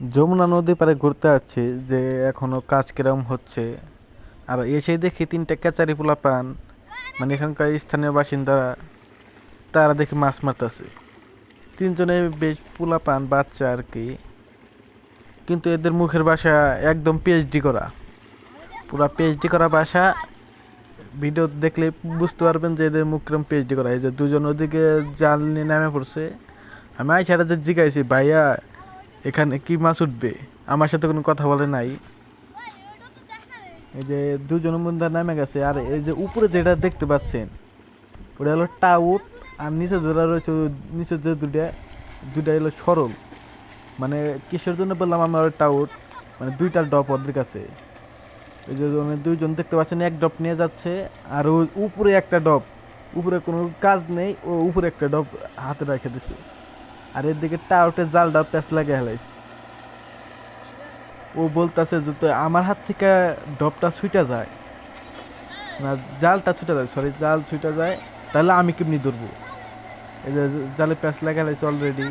যমুনা নদী পাড়ে ঘুরতে আসছি যে এখনও কাজ কিরম হচ্ছে। আর এসে দেখি তিনটা ক্যাচারি পোলা পান মানে এখানকার স্থানীয় বাসিন্দারা, তারা দেখি মাছ মারতেছে। তিনজনে বেশ পোলা পান, বাচ্চা আর কি। কিন্তু এদের মুখের বাসা একদম পিএইচডি করা। পুরা পিএইচডি করা বাসা ভিডিও দেখলে বুঝতে পারবেন যে এদের মুখ কিরম পিএইচডি করা। এই যে দুজন ওদিকে জাল নিয়ে নেমে পড়ছে। আমি আইসাটা যে জিজ্ঞাসি ভাইয়া এখানে কি মাছ উঠবে? আমার সাথে কোনো কথা বলে নাই। এই যে দুজন বন্ধু নামে গেছে, আর এই যে উপরে যেটা দেখতে পাচ্ছেন, ওটা হলো টাউট, আর নিচে যেটা রয়েছে, নিচে যে দুটা দুটা হলো সরল। মানে কিসের জন্য বললাম আমার টাউট? মানে দুইটা ডপ ওদের কাছে। এই যে মানে দুইজন দেখতে পাচ্ছেন, এক ডপ নিয়ে যাচ্ছে, আর উপরে একটা ডপ। উপরে কোনো কাজ নেই, ও উপরে একটা ডপ হাতে রেখে দিছে। আর এদিকে টাউটে জালটা প্যাঁচ লাগে হেলাইছে ও বলতাছে যে আমার হাত থেকে ডপটা ছুটা যায়। না, জালটা ছুটে যায় সরি জাল ছুটে যায়, তাহলে আমি কেমনি ধরবো? এই যে জালে প্যাঁচ লাগা হেলাইছে অলরেডি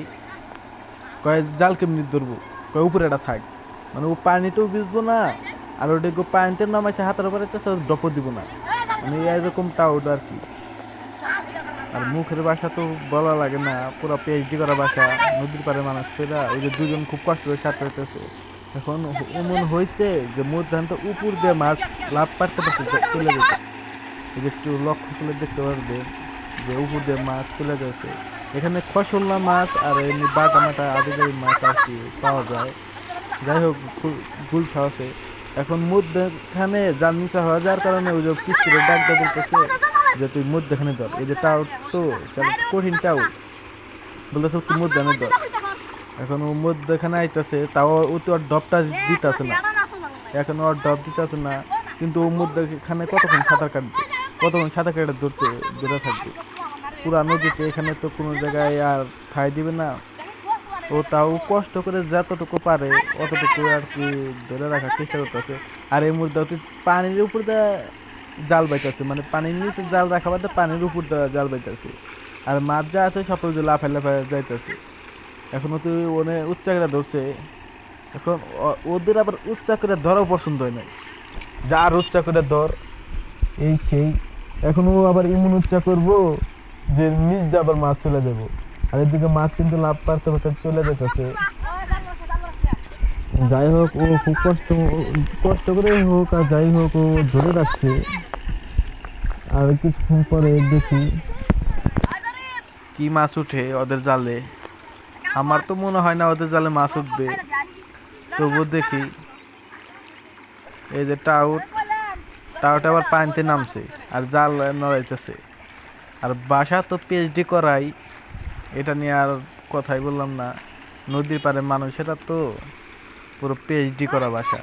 কয়, জাল কেমনি ধরবো? কয়, উপরে এটা থাক। মানে ও পানিতেও ভিজবো না, আর ওটা পানিতে নামাইছে, হাতের উপরে ডপও দিব না। মানে এরকম টাউট আর কি। আর মুখের ভাষা তো বলা লাগে না, পুরো পিএইচডি করা ভাষা নদীর পাড়ে মানুষ তোরা ওই যে দুজন খুব কষ্ট করে সাঁতার হইতেছে। এখন এমন হয়েছে যে মধ্যাহ্ন উপর দিয়ে মাছ লাভ পারতে পারতে চলে যেতে এই যে একটু লক্ষ্য করে দেখতে পারবে যে উপর দিয়ে মাছ চলে যাচ্ছে এখানে খসল্লা মাছ আর এমনি বাটা মাটা আদিবাড়ি মাছ আর কি পাওয়া যায়। যাই হোক, ভুল সাহসে। এখন মধ্যখানে জাল নিচা হওয়া, যার কারণে ওই যে কিস্তিরে ডাক বলতেছে যে তুই মধ্যখানে ধর এই যে টাউট তো কঠিন টাউট বলতেছে তুই মধ্যখানে ধর এখন ও মধ্যখানে আইতাছে তাও ও তো আর ডবটা দিতেছে না। এখন ওর ডব দিতেছে না। কিন্তু ও মধ্যখানে কতক্ষণ সাঁতার কাটবে? কতক্ষণ সাঁতার কাটে ধরতে ধরে থাকবে? পুরা নদীতে এখানে তো কোনো জায়গায় আর ঠাই দিবে না। ও তাও কষ্ট করে যতটুকু পারে অতটুকু আর কি ধরে রাখার চেষ্টা করতেছে। আর এই মুহূর্তে তুই পানির উপর জাল বাইতেছে মানে পানির নিচে জাল রাখা বাদে পানির উপর জাল বাইতেছে। আর মাছ যা আছে সব যে লাফে লাফে যাইতেছে। এখনও তুই ওনে উচ্চা করে ধরছে। এখন ওদের আবার উচ্চা করে ধরাও পছন্দ হয় নাই। যার উচ্চা করে ধর, এই সেই। এখন ও আবার এমন উচ্চা করব যে নিজ আবার মাছ চলে যাব। আর এদিকে মাছ কিন্তু লাভ পারতে পারতে চলে যেতেছে যাই হোক ও খুব কষ্ট কষ্ট করে হোক আর যাই হোক ও ধরে রাখছে। আর কিছুক্ষণ পরে দেখি কি মাছ উঠে ওদের জালে? আমার তো মনে হয় না ওদের জালে মাছ উঠবে। তবুও দেখি এই যে টাউট টাউট আবার পানিতে নামছে আর জাল নড়াইতেছে। আর বাসা তো পিএইচডি করাই, এটা নিয়ে আর কথাই বললাম না। নদীর পাড়ে মানুষেরা তো পুরো পিএইচডি করা বাসা।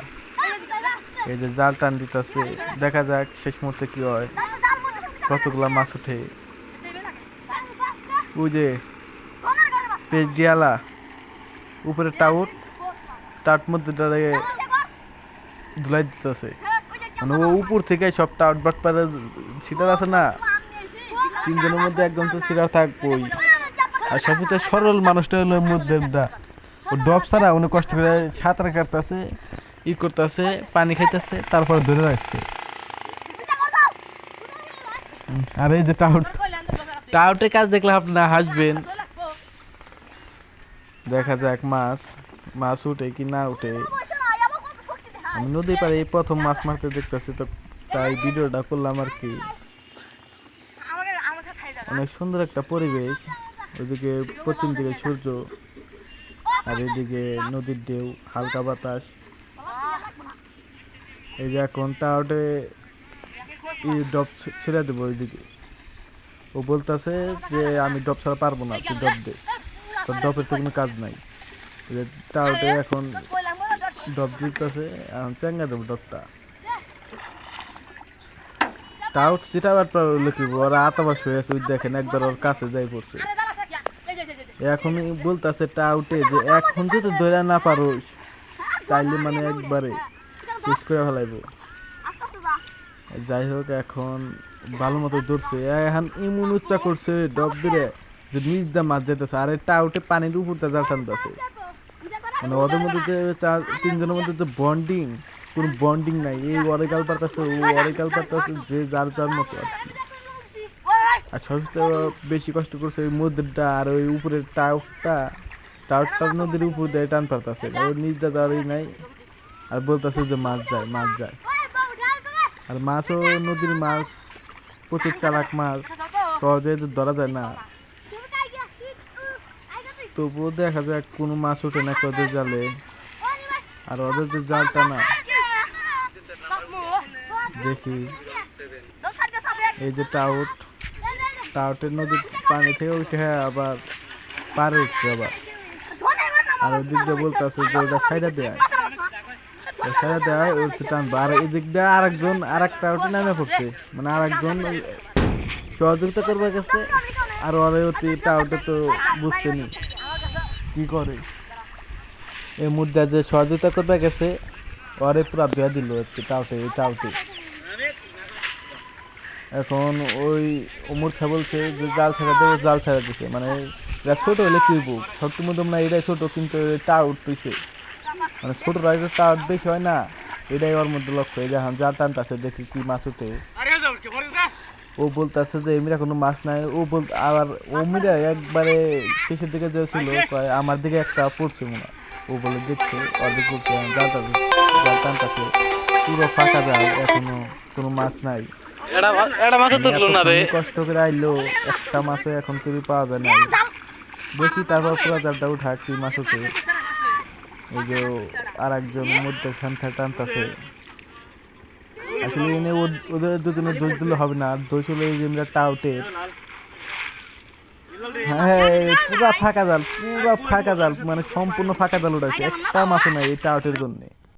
এই যে জাল টান দিতেছে। দেখা যাক শেষ মুহূর্তে কি হয়। কতগুলা মাছ উঠে ওই যে পিএইচডি আলা। উপরে টাউট। টাউট মধ্যে ধুলাই দিতেছে। মানে ও উপর থেকে সব টাউট বাট পারে সিটার আছে না। তিনজনের মধ্যে একজন তো সিটার থাকবই। আর সবচেয়ে সরল মানুষটা হলো মধ্যেটা ও ডব ছাড়া উনি কষ্ট করে সাঁতার কাটতেছে ই করতেছে পানি খাইতেছে তারপর ধরে রাখছে। আর এই যে টাউট। টাউটে কাজ দেখলে আপনারা হাসবেন। দেখা যাক মাছ মাছ উঠে কি না উঠে। আমি নদী পাড়ে এই প্রথম মাছ মারতে দেখতেছি তো তাই ভিডিওটা করলাম আর কি। অনেক সুন্দর একটা পরিবেশ। ওইদিকে পশ্চিম দিকে সূর্য। আর এদিকে নদীর ঢেউ, হালকা বাতাস। এই যে এখন টাউটে ডব ছেড়ে দেবো ওইদিকে। ও বলতেছে যে আমি ডব ছাড়া পারব না তুই ডব দে। তোর ডবের তো কোনো কাজ নাই। যে এখন ডব দিতেছে, এখন চেঙ্গা দেবো ডবটা। টাউট সেটা আবার লিখিব ওরা আতাবাস হয়ে আছে, ওই দেখেন একবার ওর কাছে যাই পড়ছে। এখন বলতেছে টাউটে যে এখন যদি ধরে না পারো তাইলে মানে একবারে শেষ করে ফেলাইব। যাই হোক, এখন ভালো মতো ধরছে। এখন ইমুন উচ্চা করছে, ডব দিলে যে নিজ দা মাছ যেতেছে আর টাউটে পানির উপর দিয়ে জাল টানতেছে মানে ওদের মধ্যে যে চার, তিনজনের মধ্যে যে বন্ডিং কোনো বন্ডিং নাই। এই ওরে গাল পারতাছে, ও ওরে গাল পারতাছে, যে যার যার মতো আর কি। আর সবচেয়ে বেশি কষ্ট করছে ওই মধ্যেরটা আর ওই উপরের টাউটটা। টাউটটা নদীর উপর দিয়ে টান পারতাছে ওর নিজ দাদারই নাই। আর বলতাছে যে মাছ যায় মাছ যায়। আর মাছও নদীর মাছ, প্রচুর চালাক মাছ। সহজে ধরা যায় না। তবুও দেখা যায় কোনো মাছ ওঠে না ওদের জালে। আর ওদের যে জালটা না। দেখি। এই যে টাউট। টাউটের নদীর পানি থেকে উঠে আবার পারে উঠছে আবার। আর ওই দিক দিয়ে বলতেছে যে ওটা সাইডা দেয় সাইডা দেয় ওর তো টানবো। আর এই দিক দিয়ে আরেকজন আর একটা ওটা নামে পড়ছে। মানে আরেকজন সহযোগিতা করবে গেছে আর ওরে অতি টাউটে তো বুঝছে নি কি করে। এই মুদ্রা যে সহযোগিতা করবে গেছে ওরে পুরা ধুয়া দিল হচ্ছে টাউটে টাউটে। এখন ওই অমর খা বলছে যে জাল ছেড়ে দেবে, জাল ছাড়া দিছে। মানে এরা ছোট হলে কি বুক সত্যি মধ্যম না এটাই ছোটো, কিন্তু টাউট উঠতেছে। মানে ছোট রাইডের টাউট বেশি হয় না, এটাই ওর মধ্যে লক্ষ্য। এই যখন জাল টানতেছে, দেখি কি মাছ উঠে। ও বলতেছে যে এমরা কোনো মাছ নাই। ও বল, আবার ও মিরা একবারে শেষের দিকে যে ছিল আমার দিকে একটা পড়ছে মনে। ও বলে, দেখছে, অর্ধেক পড়ছে, জাল টান জাল টানতেছে, পুরো ফাঁকা জাল, এখনও কোনো মাছ নাই। এটা এটা মাছ তুললো না রে। কষ্ট করে আইলো একটা মাছও এখন তুমি পাওয়া যায় না। দেখি তারপর পুরো জালটা উঠা কি মাছ উঠে। এই যে আর একজন মধ্যে খানটা টানতেছে। আসলে এনে ওদের দুজনের দোষ দিলে হবে না দোষ হলো এই যে টাউটের হ্যাঁ পুরা ফাঁকা জাল পুরা ফাঁকা জাল মানে সম্পূর্ণ ফাঁকা জাল উঠাইছে একটা মাছও নাই এই টাউটের জন্য।